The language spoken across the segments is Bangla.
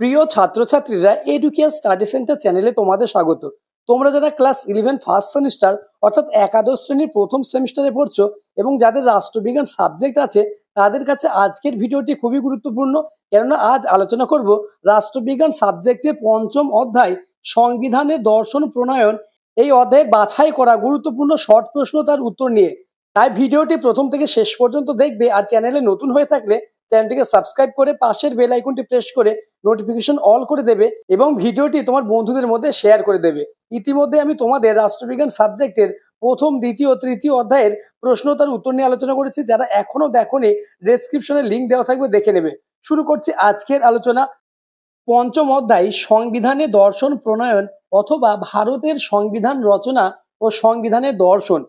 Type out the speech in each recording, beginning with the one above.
প্রিয় ছাত্রছাত্রীরা এডুকেয়ার স্টাডি সেন্টার চ্যানেলে তোমাদের স্বাগত। তোমরা যারা ক্লাস ইলেভেন ফার্স্ট সেমিস্টার অর্থাৎ একাদশ শ্রেণির প্রথম সেমিস্টারে পড়ছো এবং যাদের রাষ্ট্রবিজ্ঞান সাবজেক্ট আছে, তাদের কাছে আজকের ভিডিওটি খুবই গুরুত্বপূর্ণ। কেননা আজ আলোচনা করব রাষ্ট্রবিজ্ঞান সাবজেক্টের পঞ্চম অধ্যায় সংবিধানের দর্শন প্রণয়ন। এই অধ্যায়ে বাছাই করা গুরুত্বপূর্ণ শর্ট প্রশ্ন তার উত্তর নিয়ে। তাই ভিডিওটি প্রথম থেকে শেষ পর্যন্ত দেখবে আর চ্যানেলে নতুন হয়ে থাকলে চ্যানেলটিকে সাবস্ক্রাইব করে পাশের বেল আইকনটি প্রেস করে নোটিফিকেশন অল করে দেবে এবং ভিডিওটি তোমার বন্ধুদের মধ্যে শেয়ার করে দেবে। ইতিমধ্যে আমি তোমাদের রাষ্ট্রবিজ্ঞান সাবজেক্টের প্রথম, দ্বিতীয়, তৃতীয় অধ্যায়ের প্রশ্ন তার উত্তর নিয়ে আলোচনা করেছি। যারা এখনও দেখোনি ডেসক্রিপশনে লিঙ্ক দেওয়া থাকবে, দেখে নেবে। শুরু করছি আজকের আলোচনা। পঞ্চম অধ্যায়, সংবিধানে দর্শন প্রণয়ন অথবা ভারতের সংবিধান রচনা ও সংবিধানের দর্শন।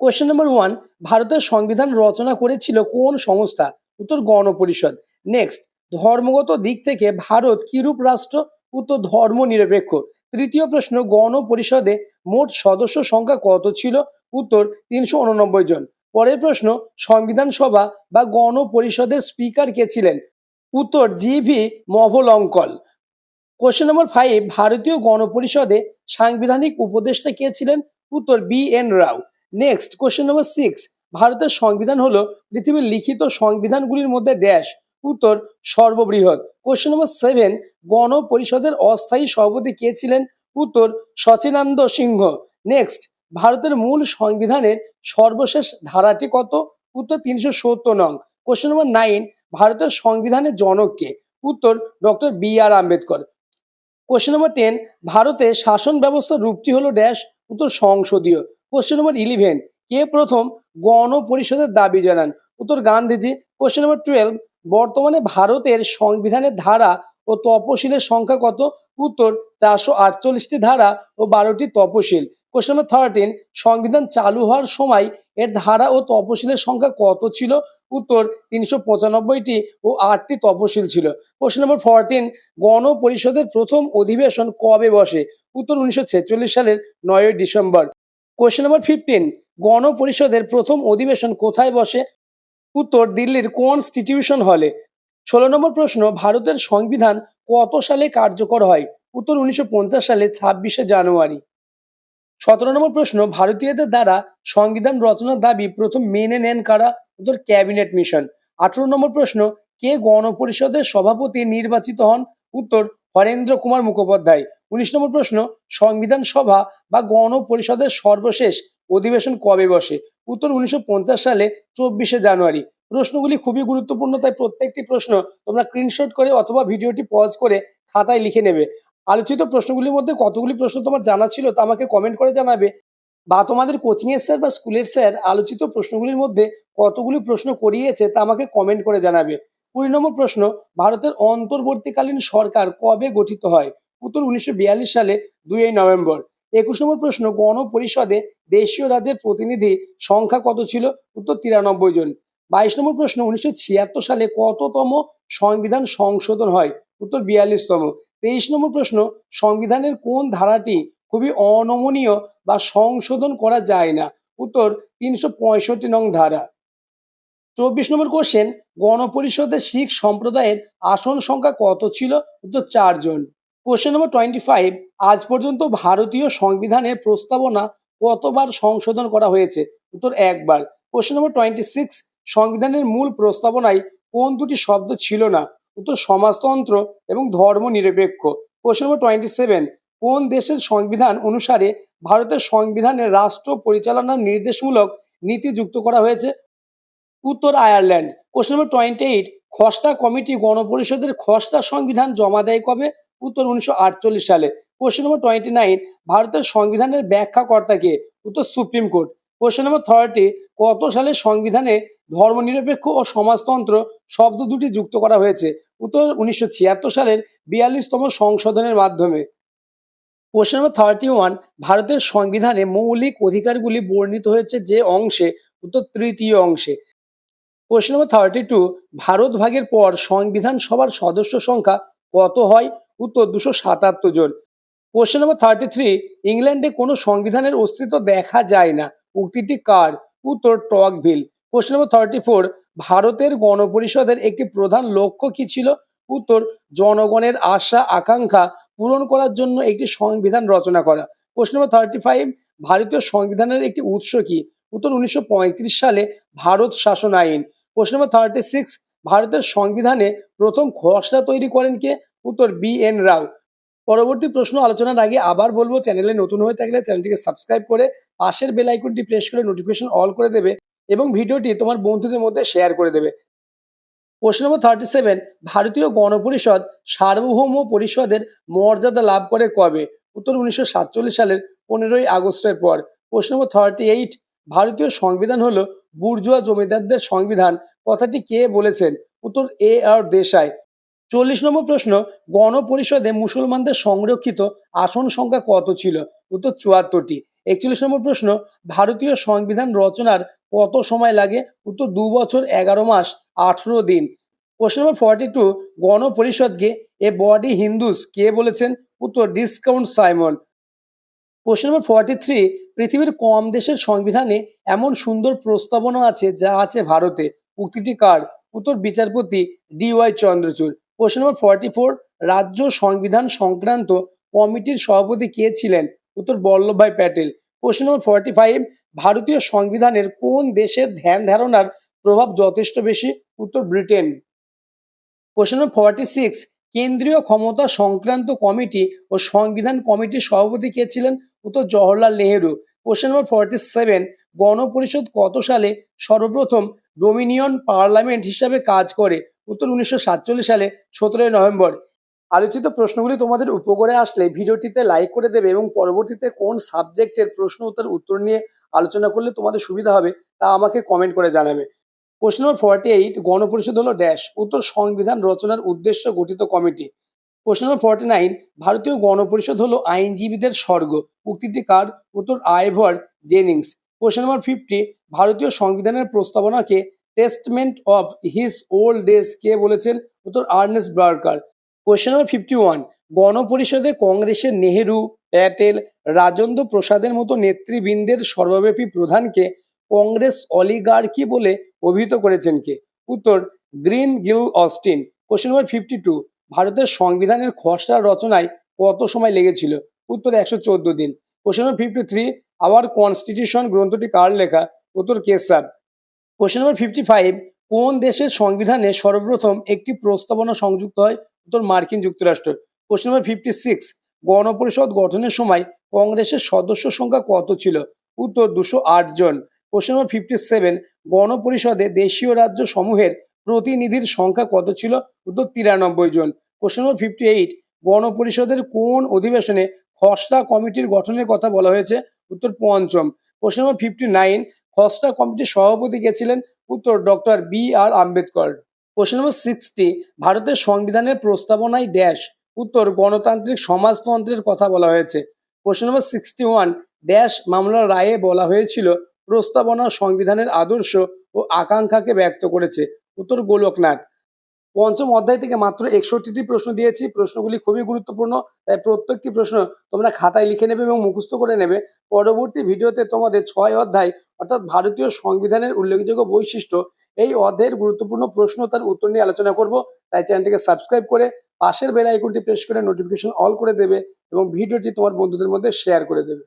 কোয়েশ্চেন নম্বর ওয়ান ভারতের সংবিধান রচনা করেছিল কোন সংস্থা? উত্তর গণপরিষদ। নেক্সট ধর্মগত দিক থেকে ভারত কিরূপ রাষ্ট্র? উত্তর, ধর্ম নিরপেক্ষ। তৃতীয় প্রশ্ন, গণপরিষদে মোট সদস্য সংখ্যা কত ছিল? উত্তর, তিনশো উননব্বই জন। পরের প্রশ্ন, সংবিধান সভা বা গণপরিষদের স্পিকার কে ছিলেন? উত্তর, G V Mavalankar. Question number five ভারতীয় গণপরিষদে সাংবিধানিক উপদেষ্টা কে ছিলেন? উত্তর, B N Rao. Next question number six ভারতের সংবিধান হলো পৃথিবীর লিখিত সংবিধানগুলির মধ্যে ড্যাশ উত্তর, সর্ববৃহৎ। কোশ্চেন নম্বর সেভেন গণপরিষদের অস্থায়ী সভাপতি কে ছিলেন? উত্তর সচিনানন্দ সিংহ। নেক্সট ভারতের মূল সংবিধানের সর্বশেষ ধারাটি কত? উত্তর, তিনশো সত্তর নং। কোশ্চেন নম্বর নাইন ভারতের সংবিধানের জনককে উত্তর, doctor B R Ambedkar. Question number ten ভারতে শাসন ব্যবস্থার রূপটি হলো ড্যাশ উত্তর সংসদীয়। কোশ্চেন নম্বর ইলেভেন কে প্রথম গণপরিষদের দাবি জানান। উত্তর গান্ধীজি কোশ্চেন নম্বর টুয়েলভ বর্তমানে ভারতের সংবিধানের ধারা ও তপশিলের সংখ্যা কত? উত্তর, চারশো আটচল্লিশটি ধারা ও বারোটি তপশিল। কোশ্চেন নম্বর থার্টিন সংবিধান চালু হওয়ার সময় এর ধারা ও তপশিলের সংখ্যা কত ছিল? উত্তর, তিনশো পঁচানব্বইটি ও আটটি তপশিল ছিল। কোশ্চেন নম্বর ফোরটিন গণপরিষদের প্রথম অধিবেশন কবে বসে? উত্তর উনিশশো ছেচল্লিশ সালের নয়ই ডিসেম্বর। কোশ্চেন নম্বর ফিফটিন গণপরিষদের প্রথম অধিবেশন কোথায় বসে? উত্তর, দিল্লির কনস্টিটিউশন হলে। ষোলো নম্বর প্রশ্ন, ভারতের সংবিধান কত সালে কার্যকর হয়? উত্তর, উনিশশো পঞ্চাশ সালে ছাব্বিশে জানুয়ারি। সতেরো নম্বর প্রশ্ন, ভারতীয়দের দ্বারা সংবিধান রচনার দাবি প্রথম মেনে নেন কারা? উত্তর, ক্যাবিনেট মিশন। আঠারো নম্বর প্রশ্ন, কে গণপরিষদের সভাপতি নির্বাচিত হন? উত্তর, হরেন্দ্র কুমার মুখোপাধ্যায়। উনিশ নম্বর প্রশ্ন, সংবিধান সভা বা গণপরিষদের সর্বশেষ অধিবেশন কবে বসে? উত্তর উনিশশো পঞ্চাশ সালে চব্বিশে জানুয়ারি। প্রশ্নগুলি খুবই গুরুত্বপূর্ণ, তাই প্রত্যেকটি প্রশ্ন তোমরা স্ক্রিনশট করে অথবা ভিডিওটি পজ করে খাতায় লিখে নেবে। আলোচিত প্রশ্নগুলির মধ্যে কতগুলি প্রশ্ন তোমার জানা ছিল তা আমাকে কমেন্ট করে জানাবে বা তোমাদের কোচিংয়ের স্যার বা স্কুলের স্যার আলোচিত প্রশ্নগুলির মধ্যে কতগুলি প্রশ্ন করিয়েছে তা আমাকে কমেন্ট করে জানাবে। কুড়ি নম্বর প্রশ্ন, ভারতের অন্তর্বর্তীকালীন সরকার কবে গঠিত হয়? উত্তর উনিশশো বিয়াল্লিশ সালে দুই নভেম্বর। একুশ নম্বর প্রশ্ন, গণপরিষদে দেশীয় রাজ্যের প্রতিনিধি সংখ্যা কত ছিল? উত্তর তিরানব্বই জন। বাইশ নম্বর প্রশ্ন, উনিশশো ছিয়াত্তর সালে কততম সংবিধান সংশোধন হয়? উত্তর বিয়াল্লিশতম। তেইশ নম্বর প্রশ্ন, সংবিধানের কোন ধারাটি খুবই অনমনীয় বা সংশোধন করা যায় না? উত্তর, তিনশো পঁয়ষট্টি নং ধারা। চব্বিশ নম্বর কোশ্চেন গণপরিষদের শিখ সম্প্রদায়ের আসন সংখ্যা কত ছিল? উত্তর চারজন কোশ্চেন নম্বর টোয়েন্টি ফাইভ আজ পর্যন্ত ভারতীয় সংবিধানের প্রস্তাবনা কতবার সংশোধন করা হয়েছে? উত্তর একবার। কোশ্চেন নম্বর টোয়েন্টি সিক্স সংবিধানের মূল প্রস্তাবনায় কোন দুটি শব্দ ছিল না? উত্তর সমাজতন্ত্র এবং ধর্ম নিরপেক্ষ কোশ্চেন নম্বর টোয়েন্টি সেভেন কোন দেশের সংবিধান অনুসারে ভারতের সংবিধানে রাষ্ট্র পরিচালনার নির্দেশমূলক নীতি যুক্ত করা হয়েছে? উত্তর Ireland. Question number twenty eight খসড়া কমিটি গণপরিষদের খসড়া সংবিধান জমা দেয় কবে? উত্তর উনিশশো আটচল্লিশ সালে। কোশ্চেন নম্বর টোয়েন্টি নাইন ভারতের সংবিধানের ব্যাখ্যাকর্তাকে, উত্তর supreme court question number thirty কত সালে সংবিধানে ধর্মনিরপেক্ষ ও সমাজতন্ত্র শব্দ দুটি যুক্ত করা হয়েছে? উত্তর উনিশশো ছিয়াত্তর সালের বিয়াল্লিশতম সংশোধনের মাধ্যমে। কোশ্চেন নম্বর থার্টি ওয়ান ভারতের সংবিধানে মৌলিক অধিকারগুলি বর্ণিত হয়েছে যে অংশে, উত্তর তৃতীয় অংশে। Question number thirty two Bharat ভাগের পর সংবিধান সভার সদস্য সংখ্যা কত হয়? উত্তর দুশো সাতাত্তর জন। কোশ্চেন নম্বর থার্টি থ্রি ইংল্যান্ডে কোনো সংবিধানের অস্তিত্ব দেখা যায় না। উক্তিটি কার? উত্তর Tocqueville question number thirty four ভারতের গণপরিষদের একটি প্রধান লক্ষ্য কি ছিল? উত্তর, জনগণের আশা, আকাঙ্ক্ষা পূরণ করার জন্য একটি সংবিধান রচনা করা। প্রশ্ন নম্বর থার্টি ফাইভ ভারতীয় সংবিধানের একটি উৎস কি? উত্তর, উনিশশো পঁয়ত্রিশ সালে ভারত শাসন আইন। প্রশ্ন নম্বর থার্টি সিক্স ভারতের সংবিধানে প্রথম খসড়া তৈরি করেন কে? উত্তর বি এন রাও। পরবর্তী প্রশ্ন আলোচনার আগে আবার বলব, চ্যানেলে নতুন হয়ে থাকলে চ্যানেলটিকে সাবস্ক্রাইব করে পাশের বেল আইকনটি প্রেস করে নোটিফিকেশন অল করে দেবে এবং ভিডিওটি তোমার বন্ধুদের মধ্যে শেয়ার করে দেবে। প্রশ্ন নম্বর থার্টি সেভেন ভারতীয় গণপরিষদ সার্বভৌম পরিষদের মর্যাদা লাভ করে কবে? উত্তর উনিশশো সাতচল্লিশ সালের পনেরোই আগস্টের পর। প্রশ্ন নম্বর থার্টি এইট ভারতীয় সংবিধান হলো বুর্জুয়া জমিদারদের সংবিধান। কথাটি কে বলেছেন? উত্তর এ আর দেশাই। চল্লিশ নম্বর প্রশ্ন, গণপরিষদে মুসলমানদের সংরক্ষিত আসন সংখ্যা কত ছিল? উত্তর চুয়াত্তরটি। একচল্লিশ নম্বর প্রশ্ন, ভারতীয় সংবিধান রচনার কত সময় লাগে? উত্তর, দু বছর, এগারো মাস, আঠেরো দিন। কোশ্চেন নম্বর ফর্টি টু গণপরিষদকে এ বডি হিন্দুস কে বলেছেন? উত্তর viscount Simon question number forty three পৃথিবীর কম দেশের সংবিধানে এমন সুন্দর প্রস্তাবনা আছে যা আছে ভারতে? উক্তিটি কার? উত্তর, বিচারপতি D Y Chandrachud. Question number forty four রাজ্য সংবিধান সংক্রান্ত কমিটির সভাপতি কে ছিলেন? উত্তর Vallabhbhai Patel. Question number forty five ভারতীয় সংবিধানের কোন দেশের ধ্যান ধারণার প্রভাব যথেষ্ট বেশি? উত্তর, Britain. Question number forty six কেন্দ্রীয় ক্ষমতা সংক্রান্ত কমিটি ও সংবিধান কমিটির সভাপতি কে ছিলেন? উত্তর, Jawaharlal Nehru. Question number forty seven গণপরিষদ কত সালে সর্বপ্রথম ডোমিনিয়ন পার্লামেন্ট হিসাবে কাজ করে? উত্তর উনিশশো সাতচল্লিশ সালে সতেরোই নভেম্বর। আলোচিত প্রশ্নগুলি তোমাদের উপকারে আসলে ভিডিওটিতে লাইক করে দেবে এবং পরবর্তীতে কোন সাবজেক্টের প্রশ্ন উত্তর উত্তর নিয়ে আলোচনা করলে তোমাদের সুবিধা হবে তা আমাকে কমেন্ট করে জানাবে। প্রশ্ন নম্বর ফর্টি এইট গণপরিষদ হলো ড্যাশ উত্তর সংবিধান রচনার উদ্দেশ্য গঠিত কমিটি। প্রশ্ন নম্বর ফর্টি নাইন ভারতীয় গণপরিষদ হলো আইনজীবীদের স্বর্গ, উক্তিটি কার? উত্তর আইভর জেনিংস। প্রশ্ন নম্বর ফিফটি ভারতীয় সংবিধানের প্রস্তাবনাকে testament of his old days কে বলেছেন? উত্তর Ernest Barker question number fifty one গণপরিষদে কংগ্রেসের নেহেরু, প্যাটেল, রাজেন্দ্র প্রসাদের মতো নেতৃবৃন্দের সর্বব্যাপী প্রধানকে কংগ্রেস অলিগার্কি বলে অভিহিত করেছেন কে? উত্তর, Granville Austin. Question number fifty two ভারতের সংবিধানের খসড়া রচনায় কত সময় লেগেছিল? উত্তর, একশো চোদ্দ দিন। Question number fifty three our constitution গ্রন্থটি কার লেখা? উত্তর কেসাব কোশ্চেন নম্বর ফিফটি ফাইভ কোন দেশের সংবিধানে সর্বপ্রথম একটি প্রস্তাবনা সংযুক্ত হয়? উত্তর, মার্কিন যুক্তরাষ্ট্র। কোশ্চেন নম্বর ফিফটি সিক্স গণপরিষদ গঠনের সময় কংগ্রেসের সদস্য সংখ্যা কত ছিল? উত্তর, দুশো আট জন। কোশ্চেন নম্বর ফিফটি সেভেন গণপরিষদে দেশীয় রাজ্য সমূহের প্রতিনিধির সংখ্যা কত ছিল? উত্তর, তিরানব্বই জন। কোশ্চেন নম্বর ফিফটি এইট গণপরিষদের কোন অধিবেশনে খসড়া কমিটির গঠনের কথা বলা হয়েছে? উত্তর, পঞ্চম। কোশ্চেন নম্বর ফিফটি নাইন খসড়া কমিটির সভাপতি গেছিলেন উত্তর doctor B R Ambedkar. Question number sixty ভারতের সংবিধানের প্রস্তাবনায় ড্যাশ উত্তর গণতান্ত্রিক সমাজতন্ত্রের কথা বলা হয়েছে। Question number sixty one dash মামলার রায়ে বলা হয়েছিল প্রস্তাবনা সংবিধানের আদর্শ ও আকাঙ্ক্ষাকে ব্যক্ত করেছে। উত্তর গোলকনাথ পঞ্চম অধ্যায় থেকে মাত্র একষট্টিটি প্রশ্ন দিয়েছি। প্রশ্নগুলি খুবই গুরুত্বপূর্ণ, তাই প্রত্যেকটি প্রশ্ন তোমরা খাতায় লিখে নেবে এবং মুখস্থ করে নেবে। পরবর্তী ভিডিওতে তোমাদের ছয় অধ্যায়, অর্থাৎ ভারতীয় সংবিধানের উল্লেখযোগ্য বৈশিষ্ট্য, এই অধ্যায়ের গুরুত্বপূর্ণ প্রশ্ন তার উত্তর নিয়ে আলোচনা করব। তাই চ্যানেলটিকে সাবস্ক্রাইব করে পাশের বেল আইকনটি প্রেস করে নোটিফিকেশন অল করে দেবে এবং ভিডিওটি তোমার বন্ধুদের মধ্যে শেয়ার করে দেবে।